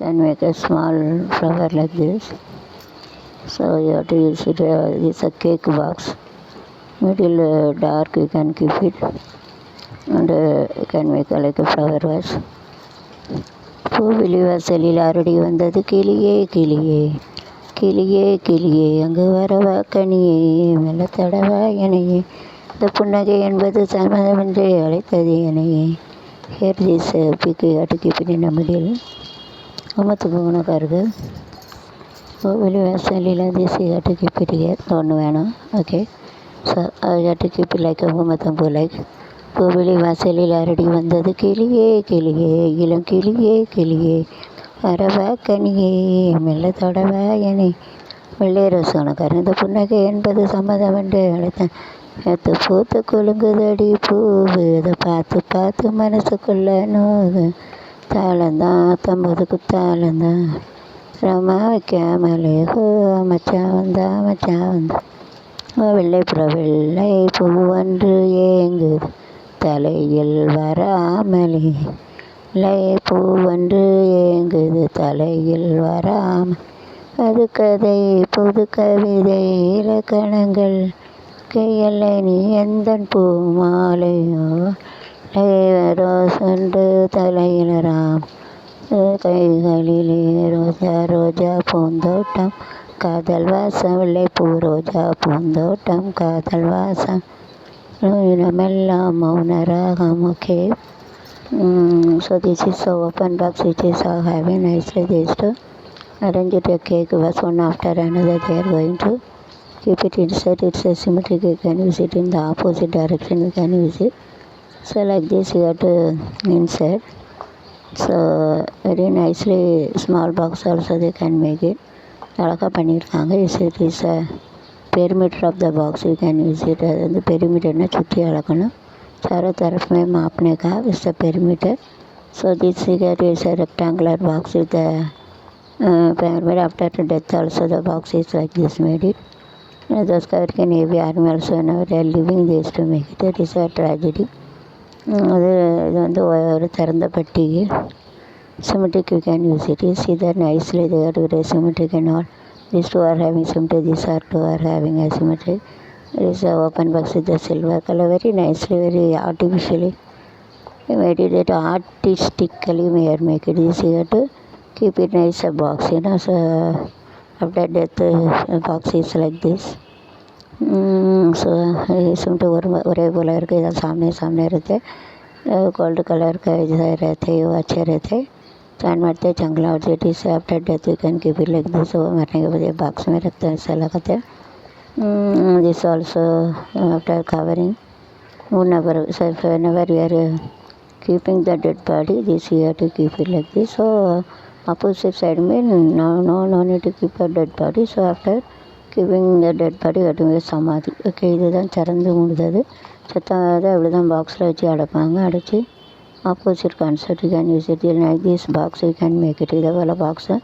can make a small flower like this so you have to use it uh, it's a cake box middle uh, dark you can keep it and uh, you can make a, like a flower vase பூவிழி வாசலில் அரடி வந்தது கிளியே கிளியே கிளியே கிளியே அங்கு வரவா கனியே மெல்ல தடவா எனையே இந்த புன்னகை என்பது சம்மதமின்றி அழைத்தது எனையே ஹேர் திஸ் பிக்கு அடுக்கி பின்னி நம்மில் அம்மத்துக்கு உனக்காருக்கு பூவிழி வாசலில் திசை அடுக்கி பிரிய ஒன்று வேணும். ஓகே ஸோ அது அடுக்கி லைக் உமத்தம்பூ லைக் கோவிலை வாசலில் அரடி வந்தது? கிளியே கிளியே இளம் கிளியே கிளியே வரவா கனியே. மெல்ல தொடவா எனை வெள்ளையர சொன்னக்காரன் இந்த புன்னகை என்பது சம்மதம் என்று அழைத்தேன். எத்து பூத்து குலுங்குதடி பூவு. அதை பார்த்து பார்த்து மனசுக்குள்ள நோகு தாளந்தான் தம்பதுக்கு தாளந்தான் ரமா வைக்காமலே ஹோ மச்சான் வந்தா மச்சா வந்தா. வெள்ளை புற வெள்ளை பூவன்று ஏங்குது. தலையில் வராமலே லை பூவன்று ஏங்குது. தலையில் வராம அது கதை புது கவிதை இலக்கணங்கள். கையல்ல நீ எந்த பூ மாலையோ ரோசன்று தலையில் ராம் கைகளிலே ரோஜா ரோஜா பூந்தோட்டம் காதல் வாசம் வெள்ளை பூ ரோஜா பூந்தோட்டம் காதல் வாசம் இடமெல்லாம் மௌன ராகம் okay so this is a open box which is uh, having nicely this to arrange it a cake was one after another they are going to keep it inside it's a symmetric you can use it in the opposite direction you can use it so like this you have to insert so very nicely small box also they can make it அழகாக பண்ணியிருக்காங்க is it is a perimeter of the box you can use it அது வந்து பெரிமீட்டர்னால் சுற்றி அளக்கணும் चारों तरफ में मापने का इसका perimeter so this figure is a rectangular box with the uh, pyramid after death also the box is like this made it uh, those covered in navy army also now they are living this to make it that is a tragedy அது இது வந்து ஒரு திறந்த பெட்டி symmetric you can use it is either nicely there symmetric and all these two are having symmetry these are two are having asymmetry it is a open box with the silver color very nicely very artificially made it that artistically may are make it easier to keep it nice a box you know so after death uh, box is like this सुमटे ओरे बोल सामने सामने रहते gold colour का इधर रहते वो अच्छे रहते चैन मारते जंगला और जेटी से आफ्टर डेथ वी कैन की लग दी सो मरने के बजे बॉक्स में रखते हैं ऐसा लगाते दिस ऑल्सो आफ्टर कवरिंग वो never self never you're keeping the dead body this you're to keep it लग दी सो अपोजिट साइड में no no no need to keep a dead body so after இவங்க dead body அதுவே சமாதி. Okay இதுதான் திறந்து முடிஞ்சது. செத்தாத அப்படி தான் பாக்ஸில் வச்சு அடைப்பாங்க. அடைச்சி opposite concept you can use it like this box you can make it இதே போல் பாக்ஸை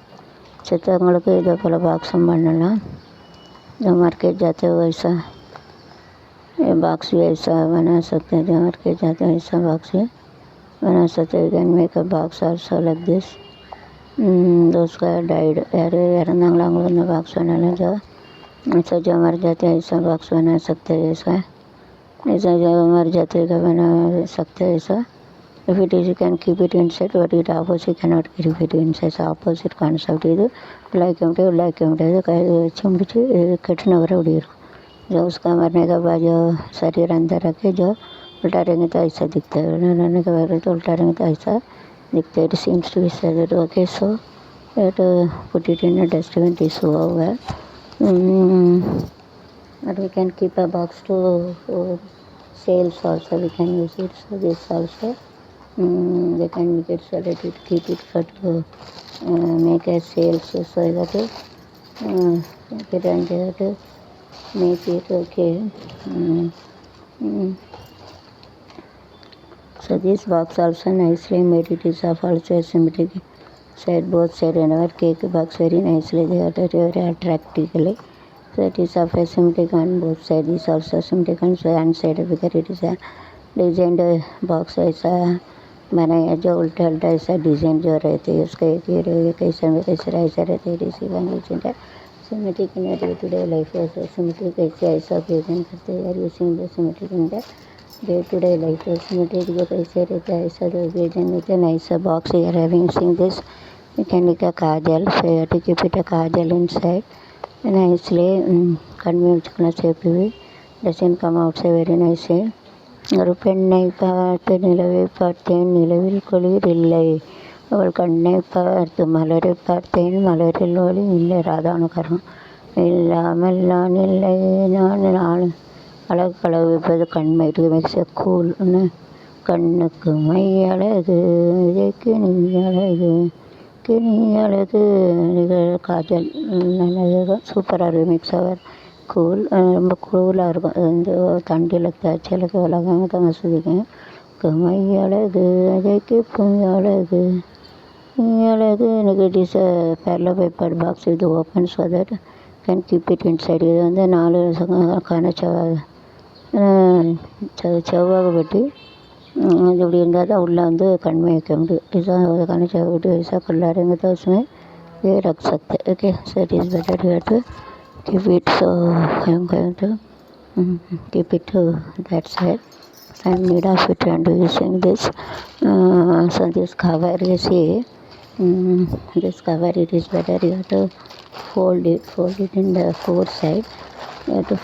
செத்தவங்களுக்கு இதே போல் பாக்ஸும் பண்ணலாம். இந்த மார்க்கெட் ஜாத்த வயசா பாக்ஸ் வயசா வேணா சத்து இந்த மார்க்கெட் ஜாத்த வயசா பாக்ஸு வேணா சத்து you can make a box also like this தோஸ்கா Tide யார் இறந்தாங்களோ அவங்களுக்கு இந்த பாக்ஸ் வேணாலும் अच्छा, ऐसा जो मर जाते हैं ऐसा बॉक्स बना सकते हैं ऐसा ऐसा जो मर जाते हैं बना सकते हैं ऐसा। If it is you can If it is, you can keep it inside, but it opposite cannot keep it inside. So opposite concept is like empty, like empty. चिमड़ी कठिन हो रहा उड़ी जो उसका मरने के बाद जो शरीर अंदर रखे जो उल्टा रहेंगे तो ऐसा दिखता है। रहने के बाद तो उल्टा रहेंगे तो ऐसा दिखता है। It seems to be सजेड okay so it put it in dustbin this हुआ हुआ है and we can keep a box to uh, sales also we can use it so this also um, they can make it so that it keep it for to uh, make a sales so to uh, it and have to make it okay. Um, um, so this box also nicely made. It is of also symmetric side both side and our cake box very nicely they are very attractively so it is of a symmetric on both sides is also symmetric on so one side because it is a designed uh, box a बनाया जो उल्टा उल्टा ऐसा design जो रहते हैं उसका एक ये रहेगा कैसा में कैसा ऐसा रहते हैं receive and symmetric life symmetric कैसे ऐसा प्रेजेंट करते हैं यार using the symmetric day to day life symmetric जो कैसे रहता है ऐसा जो प्रेजेंट रहता है nice box you're having using this you can make a kajal so you have to keep it a kajal inside nicely கண்மை வச்சுக்கலாம் சேர்ப்புவி doesn't come out say very nice ஒரு பெண்ணை பார்த்து நிலவை பார்த்தேன் நிலவில் குளிர் இல்லை. அவள் கண்ணை பார்த்து மலரை பார்த்தேன் மலரில் ஒளி இல்லை. ராதானுகரம் இல்லாமல் நான் இல்லை. நான் நான் அழகு கலவிப்பது கண்மை இது மிக்ஸ் கண்ணுக்கு மை அழகு இதைக்கு நீ அழகு. கிளி நீ அழகு இது காஜல் நல்லது சூப்பராக இருக்கும். மிக்ஸ் ஆகாது கூல் ரொம்ப கூலாக இருக்கும். அது வந்து தண்டியில் தேய்ச்சலுக்கு உலகம் தான் வசதிக்கும் அழகு அழகு அதற்கு பொய் அழகு நீ அழகு எனக்கு இட் இஸ் பேப்பர் பாக்ஸ் இது open so that can keep it inside இது வந்து நாலு கன செவ்வாய் செவ்வாய் பெட்டி இது இப்படி இருந்தால் தான் உள்ளே வந்து கண் வைக்க முடியும். இதுதான் கணிச்ச விட்டு விசா கொள்ளாருங்கிறது வச்சுமே. வே ரக் சக்தி ஓகே சரி is better you to keep it so I'm going to keep it to that side I am need of it and using this so this cover is this cover it is better you to fold it fold it in the four side. You have to